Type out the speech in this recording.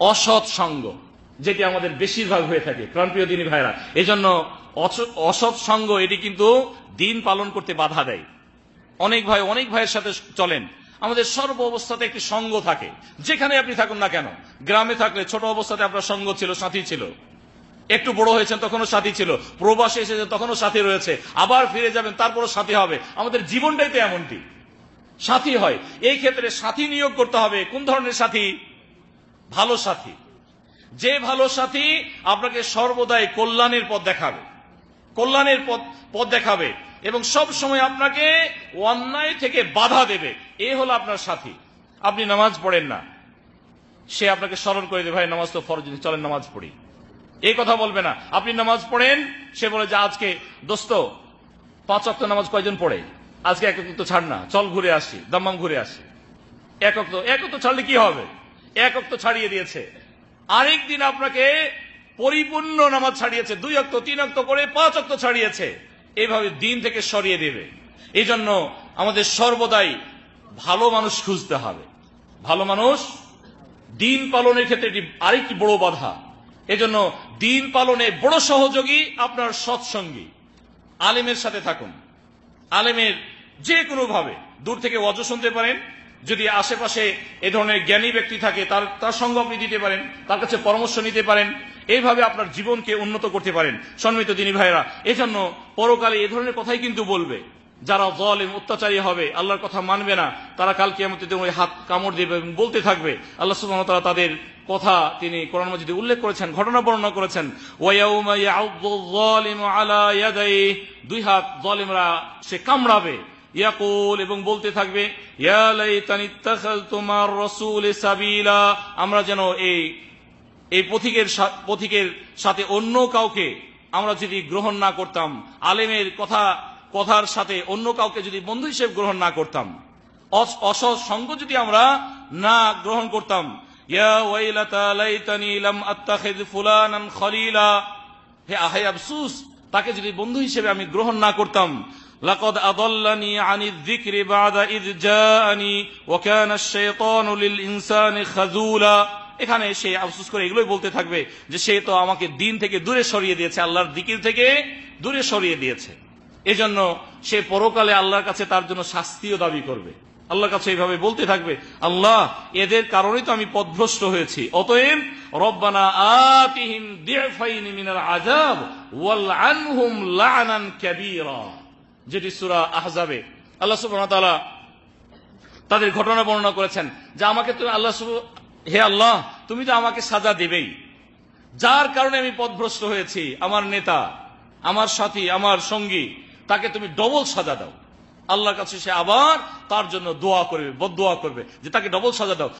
অসৎ সঙ্গ, যেটি আমাদের বেশিরভাগ হয়ে থাকে, প্রাণপ্রিয় দিনী ভাইরা। এজন্য অস- অসৎ সঙ্গ, এটি কিন্তু দিন পালন করতে বাধা দেয়। অনেক ভাই, অনেক ভাইয়ের সাথে চলেন, আমাদের সর্ব অবস্থাতে একটি সঙ্গ থাকে। যেখানে আপনি থাকুন না কেন? গ্রামে থাকলে ছোট অবস্থাতে আপনার সঙ্গ ছিল, সাথী ছিল। একটু বড় হয়েছেন, তখনও সাথী ছিল। প্রবাসে এসেছেন, তখনও সাথী রয়েছে। আবার ফিরে যাবেন, তারপরও সাথী হবে। আমাদের জীবনটাই তো এমনটি। সাথী হয়। এই ক্ষেত্রে সাথী নিয়োগ করতে হবে। কোন ধরনের সাথী? ভালো সাথী। যে ভালো সাথী আপনাকে সর্বদাই কল্যাণের পথ দেখাবে। কল্যাণের পথ পথ দেখাবে এবং সব সময় আপনাকে অন্যায় থেকে বাধা দেবে। এ হলো আপনার সাথী। আপনি নামাজ পড়েন না। সে আপনাকে স্মরণ করে দেবে, ভাই, নামাজ তো ফরজ চলেন নামাজ পড়ি। এই কথা বলবে না। আপনি নামাজ পড়েন, সে বলে, যে আজকে, দোস্ত, পাঁচ অক্ট নামাজ কয়জন পড়ে? আজকে এক তো ছাড় না, চল ঘুরে আসি, দাম্মাম ঘুরে আসি। এক অক্ত এক অক্ত ছাড়লে কি হবে? এক অক্ত ছাড়িয়ে দিয়েছে। আরেক দিন আপনাকে পরিপূর্ণ নামাজ ছাড়িয়েছে। দুই অক্ত, তিন অক্ত করে পাঁচ অক্ত ছাড়িয়েছে। এইভাবে দিন থেকে সরিয়ে দেবে। এই জন্য আমাদের সর্বদাই ভালো মানুষ খুঁজতে হবে। ভালো মানুষ দিন পালনের ক্ষেত্রে এটি আরেকটি বড় বাধা। এজন্য দিন পালনে বড় সহযোগী আপনার সৎসঙ্গী। আলেমের সাথে থাকুন। আলেমের যে কোনো ভাবে দূর থেকে অজ শুনতে পারেন যদি আশেপাশে এ ধরনের জ্ঞানী ব্যক্তি থাকে, তার তার সঙ্গ আপনি দিতে পারেন, তার কাছে পরামর্শ নিতে পারেন, এইভাবে আপনার জীবনকে উন্নত করতে পারেন। সম্মিত দিনী ভাইরা এজন্য পরকালে এ ধরনের কথাই কিন্তু বলবে। যারা জলেম, অত্যাচারী হবে, আল্লাহর কথা মানবে না, তারা কালকে আমাদের ওই হাত কামড় দেবে এবং বলতে থাকবে, আল্লাহ সুবহানাহু তারা তাদের কথা তিনি কোরআন মাজিদে উল্লেখ করেছেন, ঘটনা বর্ণনা করেছেন। দুই হাত জালিমরা সে কামড়াবে। ইয়াকুল এবং বলতে থাকবে, ইয়া লাইতানি ইত্তাখাযতু মার রাসূলি আমরা যেন এই এই পথিকের পথিকের সাথে অন্য কাউকে আমরা যদি গ্রহণ না করতাম, আলেমের কথা, কথার সাথে অন্য কাউকে যদি বন্ধু হিসেবে গ্রহণ না করতাম, অস- অসৎ সঙ্গ যদি আমরা না গ্রহণ করতাম হে আহে আফসুস, তাকে যদি বন্ধু হিসেবে আমি গ্রহণ না করতাম আনি যিকরি বাদা ইয জাআনি ওয়া কানা আশ-শাইতানু লিল ইনসানি খাযুলা এখানে সে আফসোস করে এগুলোই বলতে থাকবে যে সে তো আমাকে দিন থেকে দূরে সরিয়ে দিয়েছে, আল্লাহর দিকির থেকে দূরে সরিয়ে দিয়েছে। এজন্য সে পরকালে আল্লাহর কাছে তার জন্য শাস্তিও দাবি করবে। আল্লাহর কাছে এইভাবে বলতে থাকবে, আল্লাহ, এদের কারণেই তো আমি পথভ্রষ্ট হয়েছি। অতএব রব্বানা আতিহিম দিফাইনি মিনাল আযাব ওয়াল আনহুম লা'নান কাবীরা। যেটি সূরা আহজাবে, আল্লাহ তাআলা তাদের ঘটনা বর্ণনা করেছেন যে আমাকে তুমি আল্লাহ হে আল্লাহ, তুমি তো আমাকে সাজা দেবেই। যার কারণে আমি পথভ্রষ্ট হয়েছি, আমার নেতা, আমার সাথী, আমার সঙ্গী, তাকে তুমি ডবল সাজা দাও। আল্লাহর কাছে সে আবার তার জন্য দোয়া করবে বদোয়া করবে যে তাকে ডবল সাজা দাও।